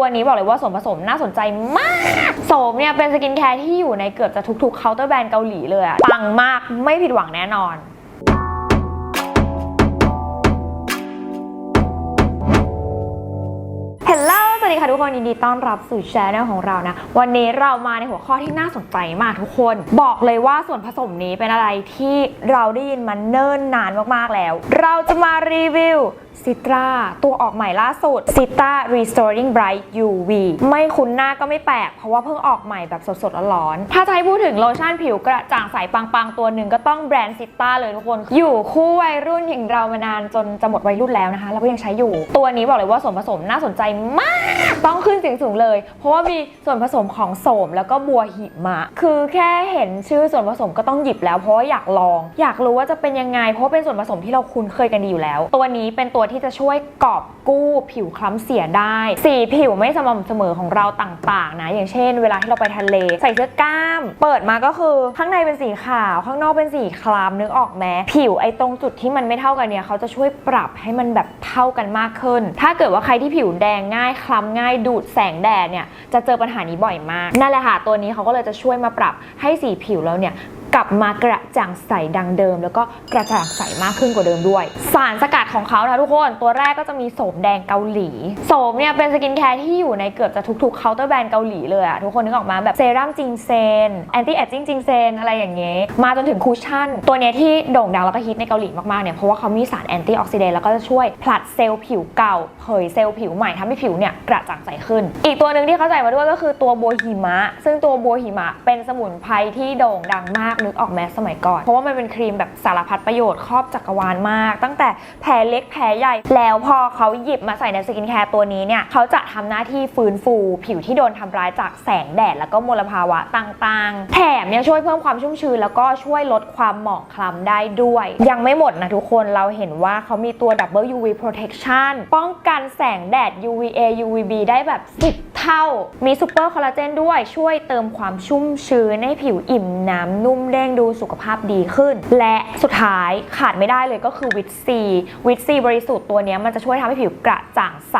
ตัวนี้บอกเลยว่าส่วนผสมน่าสนใจมาก โสมเนี่ยเป็นสกินแคร์ที่อยู่ในเกือบจะทุกๆเคาน์เตอร์แบรนด์เกาหลีเลยอะปังมากไม่ผิดหวังแน่นอนเฮลโลสวัสดีค่ะทุกคนยินดีต้อนรับสู่ช anel ของเรานะ วันนี้เรามาในหัวข้อที่น่าสนใจมากทุกคน บอกเลยว่าส่วนผสมนี้เป็นอะไรที่เราได้ยินมาเนิ่นนานมากๆแล้ว เราจะมารีวิว ซิตราตัวออกใหม่ล่าสุดซิตรา Restoring Bright UV ไม่คุ้นหน้าก็ไม่แปลก เพราะว่าเพิ่งออกใหม่แบบสดๆร้อนๆถ้าจะให้พูดถึงโลชั่นผิวกระจ่างใสปังๆ ตัวหนึ่งก็ต้องแบรนด์ซิตราเลยทุกคน อยู่คู่วัยรุ่นอย่างเรามานานจนจะหมดวัยรุ่นแล้วนะคะ เราก็ยังใช้อยู่ ตัวนี้บอกเลยว่าส่วนผสมน่าสนใจมาก ต้องขึ้นเสียงสูงเลย เพราะว่ามีส่วนผสมของโสมแล้วก็บัวหิมะ คือแค่เห็นชื่อส่วนผสมก็ต้องหยิบแล้วเพราะว่าอยากลอง อยากรู้ว่าจะเป็นยังไง เพราะเป็นส่วนผสมที่เราคุ้นเคยกันดีอยู่แล้ว ตัวนี้เป็นตัวที่จะช่วยกอบกู้ผิวคล้ำเสียได้ สีผิวไม่สม่ำเสมอของเราต่างๆ นะ อย่างเช่น เวลาที่เราไปทะเล ใส่เสื้อกล้าม เปิดมาก็คือข้างในเป็นสีขาวข้างนอกเป็นสีคล้ำนึกออกไหมผิวไอ้ตรงจุดที่มันไม่เท่ากันเนี่ยเขาจะช่วยปรับให้มันแบบเท่ากันมากขึ้น ถ้าเกิดว่าใครที่ผิวแดงง่ายคล้ำง่ายดูดแสงแดดเนี่ยจะเจอปัญหานี้บ่อยมากนั่นแหละค่ะตัวนี้เขาก็เลยจะช่วยมาปรับให้สีผิวเราเนี่ย กลับมากระจ่างใสดังเดิม แล้วก็กระจ่างใสมากขึ้นกว่าเดิมด้วย สารสกัดของเขานะทุกคนตัวแรกก็จะมีโสมแดงเกาหลี โสมเนี่ยเป็นสกินแคร์ที่อยู่ในเกือบจะทุกๆเคาน์เตอร์แบรนด์เกาหลีเลยอะทุกคนนึกออกมาแบบเซรั่มจิงเซนแอนตี้แอจจิ้งจิงเซนอะไรอย่างเงี้ยมาจนถึงคูชั่น ตัวเนี้ยที่โด่งดังแล้วก็ฮิตในเกาหลีมากๆเนี่ยเพราะว่าเขามีสารแอนตี้ออกซิเดนต์แล้วก็จะช่วยผลัดเซลล์ผิวเก่าเผยเซลล์ผิวใหม่ทำให้ผิวเนี่ยกระจ่างใสขึ้น อีกตัวหนึ่งที่เขาใส่มาด้วยก็คือตัวบัวหิมะ ซึ่งตัวบัวหิมะเป็นสมุนไพรที่โด่งดังมากนึกออกแม้สมัยก่อน เพราะว่ามันเป็นครีมแบบสารพัดประโยชน์ครอบจักรวาลมาก ตั้งแต่แผลเล็กแผลใหญ่ แล้วพอเขาหยิบมาใส่ในสกินแคร์ตัวนี้เนี่ยเขาจะทำหน้าที่ฟื้นฟู ผิวที่โดนทำร้ายจากแสงแดดแล้วก็มลภาวะต่างๆ แถมยังช่วยเพิ่มความชุ่มชื้นแล้วก็ช่วยลดความหมองคล้ำได้ด้วย ยังไม่หมดนะทุกคนเราเห็นว่าเขามีตัว Double UV Protection ป้องกันแสงแดด UVA UVB ได้แบบ 10 เท่า มีซูเปอร์คอลลาเจนด้วยช่วยเติมความชุ่มชื้นให้ผิวอิ่มน้ำนุ่มเด้งดูสุขภาพดีขึ้น และสุดท้ายขาดไม่ได้เลยก็คือวิตซีวิตซีบริสุทธิ์ตัวนี้มันจะช่วยทำให้ผิวกระจ่างใส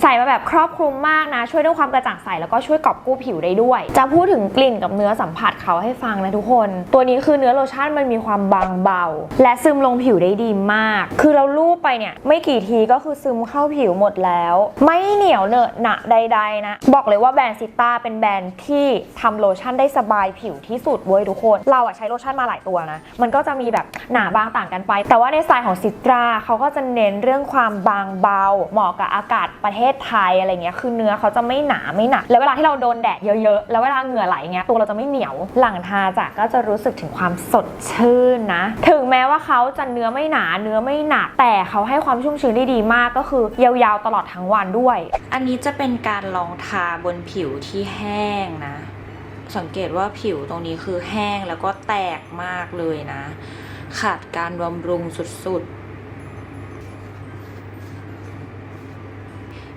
ใส่มาแบบครอบคลุมมากนะ ช่วยเรื่องความกระจ่างใสแล้วก็ช่วยกอบกู้ผิวได้ด้วย จะพูดถึงกลิ่นกับเนื้อสัมผัสเขาให้ฟังนะทุกคน ตัวนี้คือเนื้อโลชั่นมันมีความบางเบา และซึมลงผิวได้ดีมาก คือเราลูบไปเนี่ยไม่กี่ทีก็คือซึมเข้าผิวหมดแล้ว ไม่เหนียวเหนอะหนะใด ๆ นะ บอกเลยว่าแบรนด์ซิต้าเป็นแบรนด์ที่ทำโลชั่นได้สบายผิวที่สุดเว้ยทุกคน เราอะใช้โลชั่นมาหลายตัวนะ มันก็จะมีแบบหนาบางต่างกันไป แต่ว่าในสไตล์ของซิตราเขาก็จะเน้นเรื่องความบางเบา เหมาะกับอากาศประเทศไทยอะไรเงี้ย คือเนื้อเขาจะไม่หนาไม่หนัก แล้วเวลาที่เราโดนแดดเยอะๆ แล้วเวลาเหงื่อไหลเงี้ย ตัวเราจะไม่เหนียว หลังทาจากก็จะรู้สึกถึงความสดชื่นนะ ถึงแม้ว่าเขาจะเนื้อไม่หนา เนื้อไม่หนัก แต่เขาให้ความชุ่มชื้นได้ดีมาก ก็คือยาวๆตลอดทั้งวันด้วย อันนี้จะเป็นการลองทาบนผิวที่แห้งนะ สังเกตว่าผิวตรงนี้คือแห้งแล้วก็แตกมากเลยนะ ขาดการบำรุงสุดๆ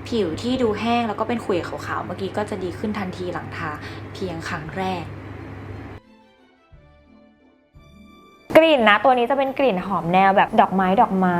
ผิวที่ดูแห้งแล้วก็เป็นขุยขาวๆ เมื่อกี้ก็จะดีขึ้นทันทีหลังทาเพียงครั้งแรก ลิ่นนะ ตัวนี้จะเป็นกลิ่นหอมแนวแบบดอกไม้ดอกไม้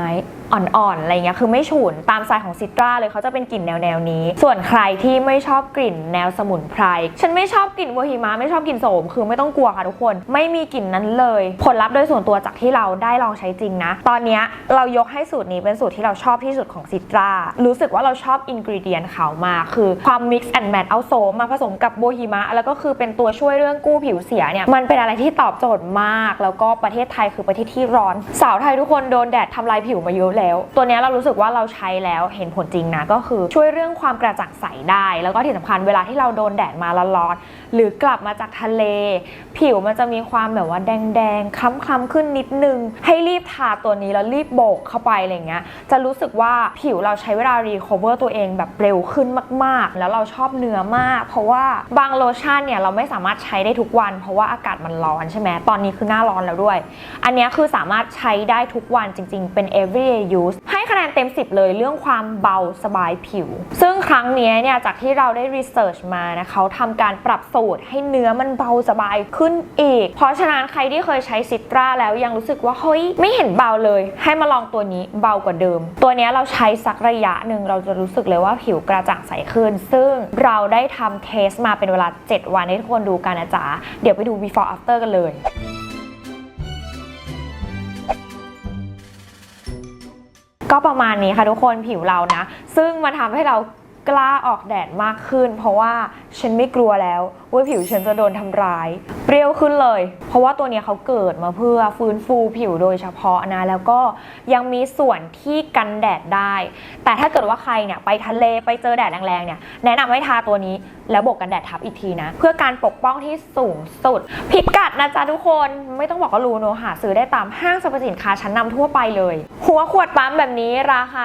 อ่อนๆ อะไรเงี้ย คือไม่ฉุน ตามสไตล์ของซิตราเลยเขาจะเป็นกลิ่นแนวแนวนี้ ส่วนใครที่ไม่ชอบกลิ่นแนวสมุนไพร ฉันไม่ชอบกลิ่นบัวหิมะ ไม่ชอบกลิ่นโสม คือไม่ต้องกลัวค่ะทุกคน ไม่มีกลิ่นนั้นเลย ผลลัพธ์โดยส่วนตัวจากที่เราได้ลองใช้จริงนะ ตอนนี้เรายกให้สูตรนี้เป็นสูตรที่เราชอบที่สุดของซิตรา รู้สึกว่าเราชอบอินกริเดียนเขามา คือความ mix and match เอาโสมมาผสมกับบัวหิมะ แล้วก็คือเป็นตัวช่วยเรื่องกู้ผิวเสียเนี่ย มันเป็นอะไรที่ตอบโจทย์มาก แล้วก็ประเทศไทยคือประเทศที่ร้อน สาวไทยทุกคนโดนแดดทำลายผิวมาเยอะแล้ว ตัวนี้เรารู้สึกว่าเราใช้แล้วเห็นผลจริงนะก็คือช่วยเรื่องความกระจ่างใสได้ แล้วก็ที่สำคัญเวลาที่เราโดนแดดมาร้อนหรือกลับมาจากทะเล ผิวมันจะมีความแบบว่าแดงๆคล้ำๆขึ้นนิดนึง ให้รีบทาตัวนี้แล้วรีบโบกเข้าไปอะไรเงี้ยจะรู้สึกว่าผิวเราใช้เวลารีคอเวอร์ตัวเองแบบเร็วขึ้นมากๆ แล้วเราชอบเนื้อมาก เพราะว่าบางโลชั่นเนี่ยเราไม่สามารถใช้ได้ทุกวัน เพราะว่าอากาศมันร้อนใช่ไหมตอนนี้คือหน้าร้อนแล้วด้วยอันนี้คือสามารถใช้ได้ทุกวันจริง ๆ เป็น everyday Use ให้คะแนนเต็ม 10 เลยเรื่องความเบาสบายผิว ซึ่งครั้งนี้เนี่ยจากที่เราได้รีเสิร์ชมานะเขาทำการปรับสูตรให้เนื้อมันเบาสบายขึ้นอีก เพราะฉะนั้นใครที่เคยใช้ซิตราแล้วยังรู้สึกว่า เฮ้ย ไม่เห็นเบาเลย ให้มาลองตัวนี้เบากว่าเดิม ตัวนี้เราใช้สักระยะหนึ่งเราจะรู้สึกเลยว่าผิวกระจ่างใสขึ้น ซึ่งเราได้ทำเทสมาเป็นเวลา 7 วันให้ทุกคนดูกันนะจ๊ะเดี๋ยวไปดู before after กันเลย ก็ประมาณนี้ค่ะทุกคนผิวเรานะ ซึ่งมาทำให้เรากล้าออกแดดมากขึ้น เพราะว่า ฉันไม่กลัวแล้วว่าผิวฉันจะโดนทำร้าย เปรี้ยวขึ้นเลย เพราะว่าตัวนี้เขาเกิดมาเพื่อฟื้นฟูผิวโดยเฉพาะนะ แล้วก็ยังมีส่วนที่กันแดดได้ แต่ถ้าเกิดว่าใครเนี่ยไปทะเลไปเจอแดดแรงๆเนี่ยแนะนำให้ทาตัวนี้แล้วบวกกันแดดทับอีกทีนะ เพื่อการปกป้องที่สูงสุด พิกัดนะจ๊ะทุกคนไม่ต้องบอกก็รู้เนอะหาซื้อได้ตามห้างสรรพสินค้าชั้นนำทั่วไปเลย หัวขวดปั๊มแบบนี้ราคา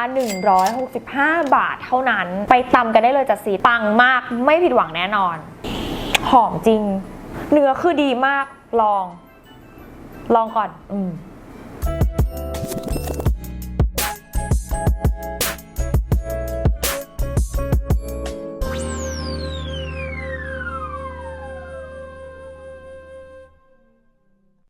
165 บาทเท่านั้น ไปตำกันได้เลยจ้ะสีปังมากไม่ผิดหวังแนน่นอน หอมจริง เนื้อคือดีมากลอง ลองก่อน อืม